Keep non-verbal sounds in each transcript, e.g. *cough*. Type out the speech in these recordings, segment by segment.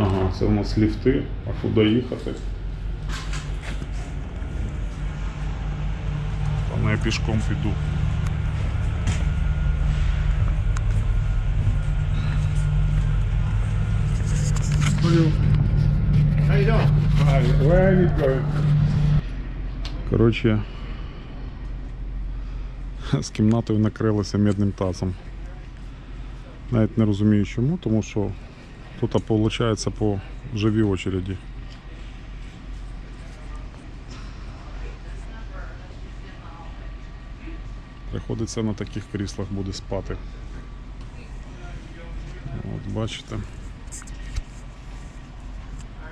Ага, це у нас ліфти, а куди їхати? Та ну я пішком піду. Коротше, з кімнатою накрилося мідним тазом. Навіть не розумію чому, тому що тут виходить по живій очереді. Приходиться на таких кріслах буде спати. От бачите.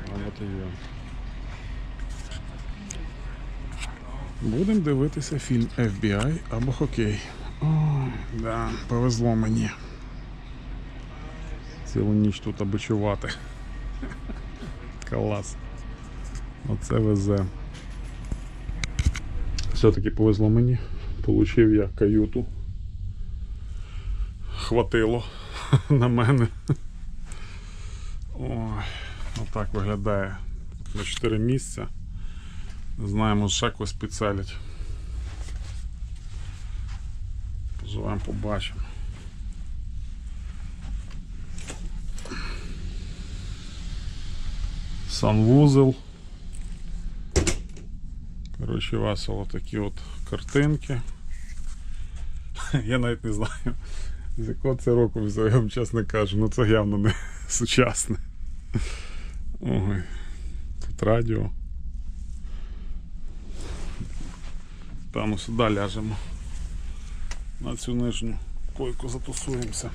А от і є. Будемо дивитися фільм FBI або хокей. Ой, да, повезло мені. Цілу ніч тут обичувати. Клас. Оце везе. Все-таки повезло мені. Получив я каюту. Хватило *laughs* на мене. Ой, отак виглядає. На 4 місця. Може ще когось підселять. Поживемо, побачимо. Санвузел. Коротше, весело такі от картинки. *laughs* Я навіть не знаю, з якого це року взяв, чесно кажу, ну це явно не *laughs* сучасне. Ой, тут радіо. Та ну сюди ляжемо. На цю нижню койку затусуємося.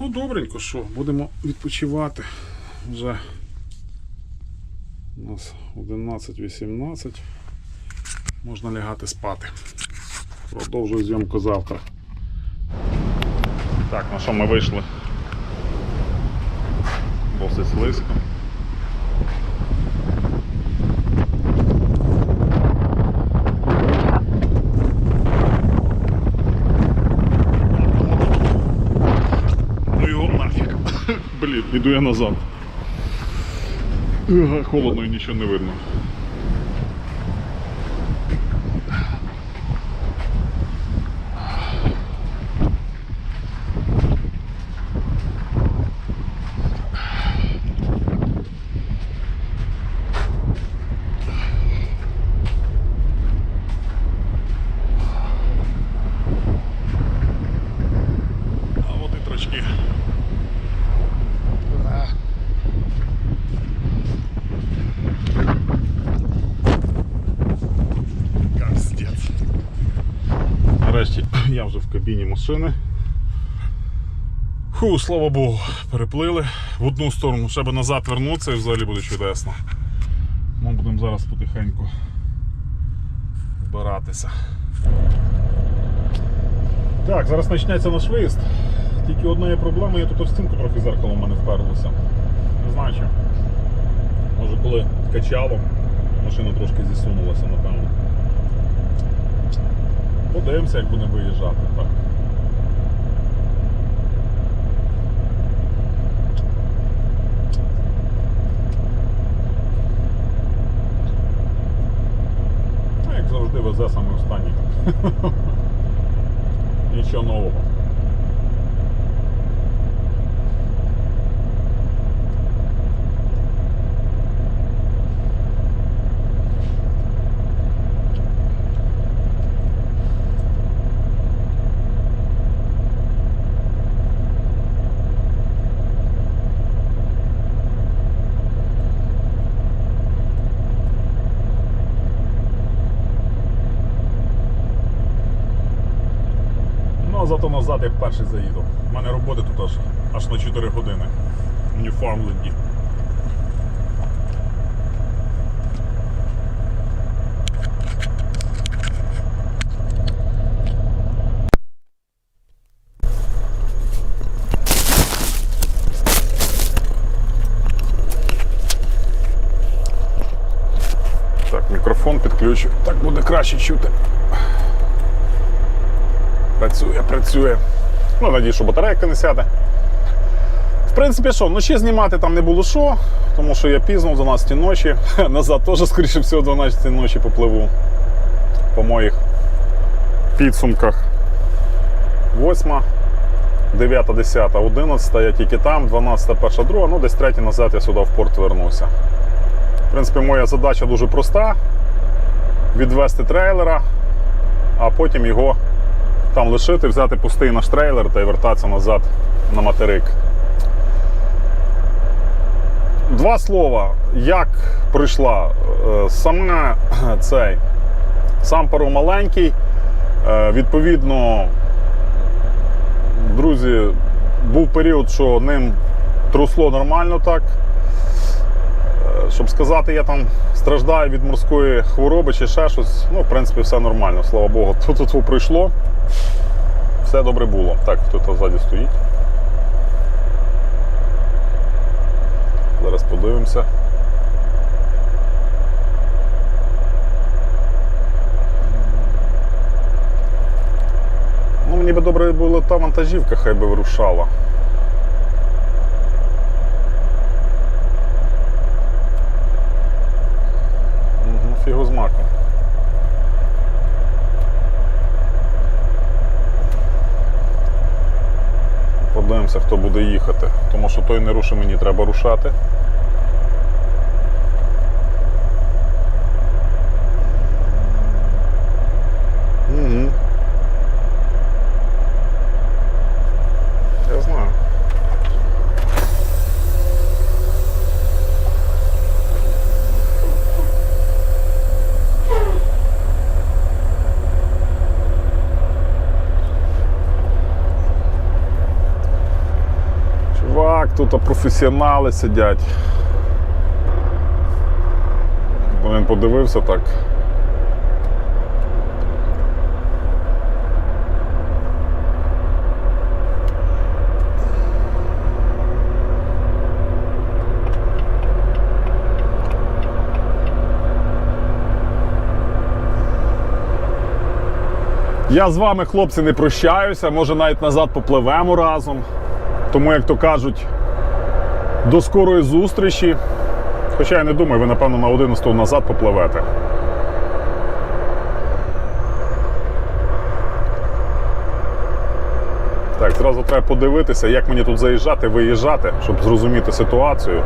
Ну, добренько, що, будемо відпочивати. Вже у нас 11-18. Можна лягати спати. Продовжую зйомку завтра. Так, на що ми вийшли? Досить слизько. Ну його нафіг. Блін, іду я назад. Холодно і нічого не видно. А трачки. Капздець. Нарешті я вже в кабіні машини. Фу, слава Богу, переплили в одну сторону, ще би назад вернутися і взагалі буде чудесно. Ми будемо зараз потихеньку збиратися. Так, зараз почнеться наш виїзд. Тільки одна є проблема, я тут в стінку трохи зеркало в мене вперлося. Не знаю чи. Може коли качало, машина трошки зісунулася, напевно. Подивимося, як будемо виїжджати. Так. Ну, Як завжди везе саме останній. *laughs* Нічого нового. Зато назад як перший заїду. У мене роботи тут аж, аж на 4 години. В Ньюфармленді. Так, мікрофон підключу. Так буде краще чути. Працює, працює. Ну, надію, що батарейка не сяде. В принципі, що, вночі знімати там не було що, тому що я пізно, в 12 ночі. *laughs* Назад теж, скоріше всього, в 12 ночі попливу по моїх підсумках. 8, 9, 10, 11, я тільки там, 12, 1, 2, ну десь 3 назад я сюди в порт вернуся. В принципі, моя задача дуже проста: відвести трейлера, а потім його там лишити, взяти пустий наш трейлер та й вертатися назад на материк. Два слова, як прийшла Е, саме *clears throat* цей сам паром маленький. Е, Відповідно, друзі, був період, що ним трусло нормально так. Е, Щоб сказати, я там страждаю від морської хвороби чи ще щось, ну, в принципі, все нормально, слава Богу. *laughs* Тут тут пройшло. Все добре було. Так, хто там ззаді стоїть. Зараз подивимося. Ну, мені би добре було та вантажівка, хай би вирушала. Подивимося, хто буде їхати. Тому що той не рушить, мені треба рушати. Угу. Я знаю. Чувак, тут професіонали сидять. Він подивився так. Я з вами, хлопці, не прощаюся, може навіть назад попливемо разом. Тому, як то кажуть, до скорої зустрічі. Хоча я не думаю, ви, напевно, на 11 назад попливете. Так, зразу треба подивитися, як мені тут заїжджати, виїжджати, щоб зрозуміти ситуацію.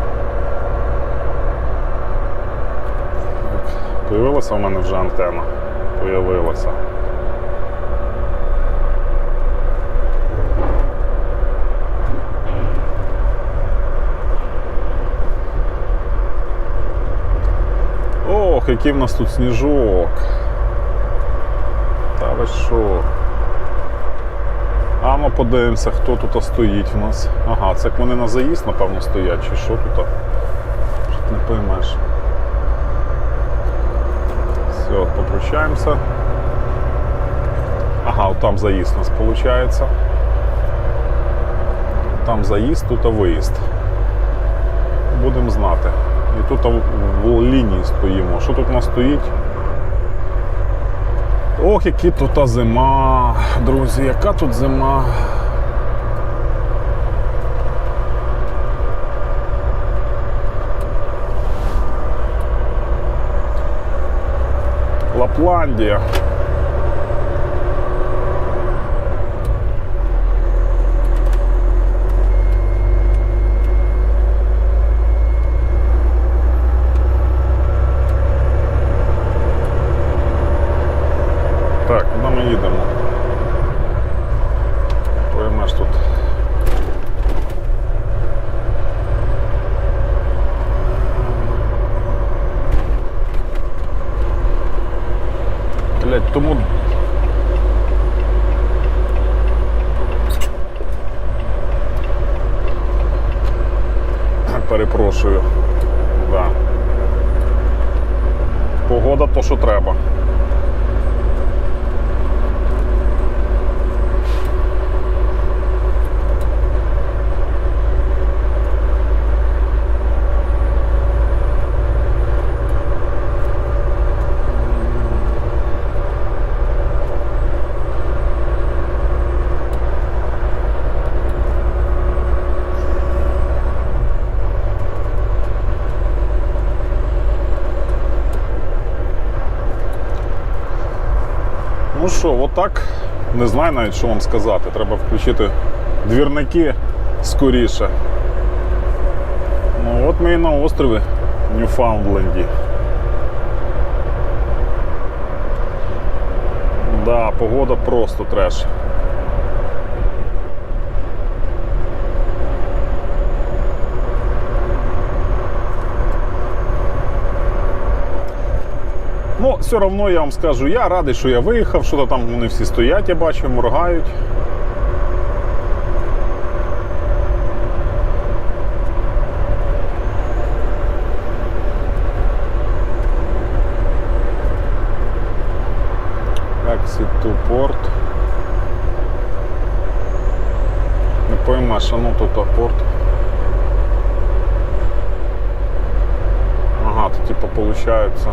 Появилася у мене вже антенна. Появилася. Ох, який в нас тут сніжок. Та що? А ну подивимося, хто тут стоїть у нас. Ага, це як вони на заїзд, напевно, стоять, чи що тут? Що не поймеш. Все, попрощаємося. Ага, от там заїзд у нас виходить. Там заїзд, тут виїзд. Будемо знати. І тут в лінії стоїмо. Що тут у нас стоїть? Ох, які тут зима, друзі, яка тут зима. Лапландія. Так, куди ми їдемо? Поймеш тут. Блять, тому. Перепрошую. Да. Погода то, що треба. Що, отак не знаю навіть, що вам сказати. Треба включити двірники скоріше. Ну, от ми і на острові Ньюфаундленді. Да, погода просто треш. Ну, все одно я вам скажу, я радий, що я виїхав, що то там вони всі стоять, я бачу, моргають. Exit to port. Не поймеш, а ну тут а порт. Ага, то типа получается.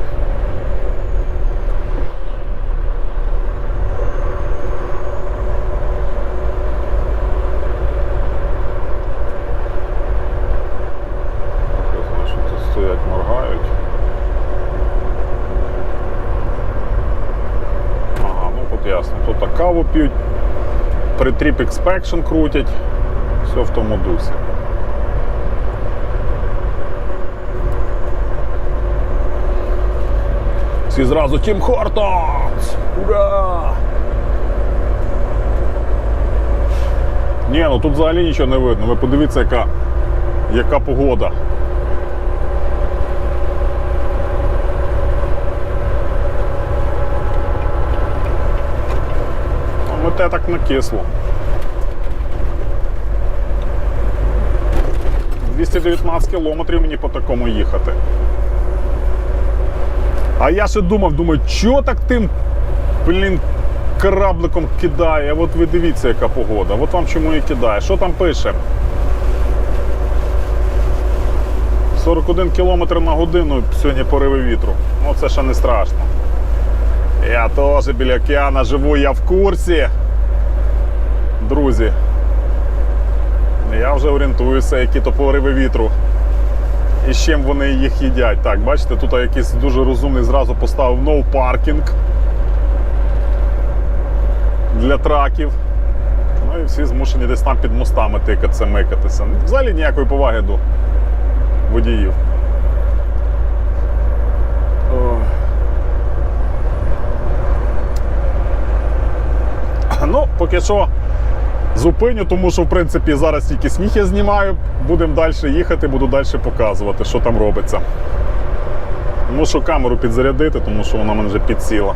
Я знаю, що тут стоять, моргають. Ага, ну от ясно. Тут так каву п'ють, при Trip Inspection крутять. Все в тому дусі. Всі зразу Тім Хортонс! Ура! Ні, ну тут взагалі нічого не видно. Ви подивіться, яка, яка погода. Ну, те так накисло. 219 кілометрів мені по такому їхати. А я ще думав, думаю, чого так тим, блін, корабликом кидає? От ви дивіться, яка погода. От вам чому і кидає. Що там пише? 41 км на годину сьогодні пориви вітру. Ну це ще не страшно. Я теж біля океана живу, я в курсі. Друзі. Я вже орієнтуюся, які то пориви вітру. І з чим вони їх їдять. Так, бачите, тут якийсь дуже розумний зразу поставив no parking для траків. Ну і всі змушені десь там під мостами тикатися, микатися. Взагалі ніякої поваги до водіїв. Ну, поки що зупиню, тому що в принципі зараз тільки сніг я знімаю. Будемо далі їхати, буду далі показувати, що там робиться. Мушу камеру підзарядити, тому що вона мене вже підсіла.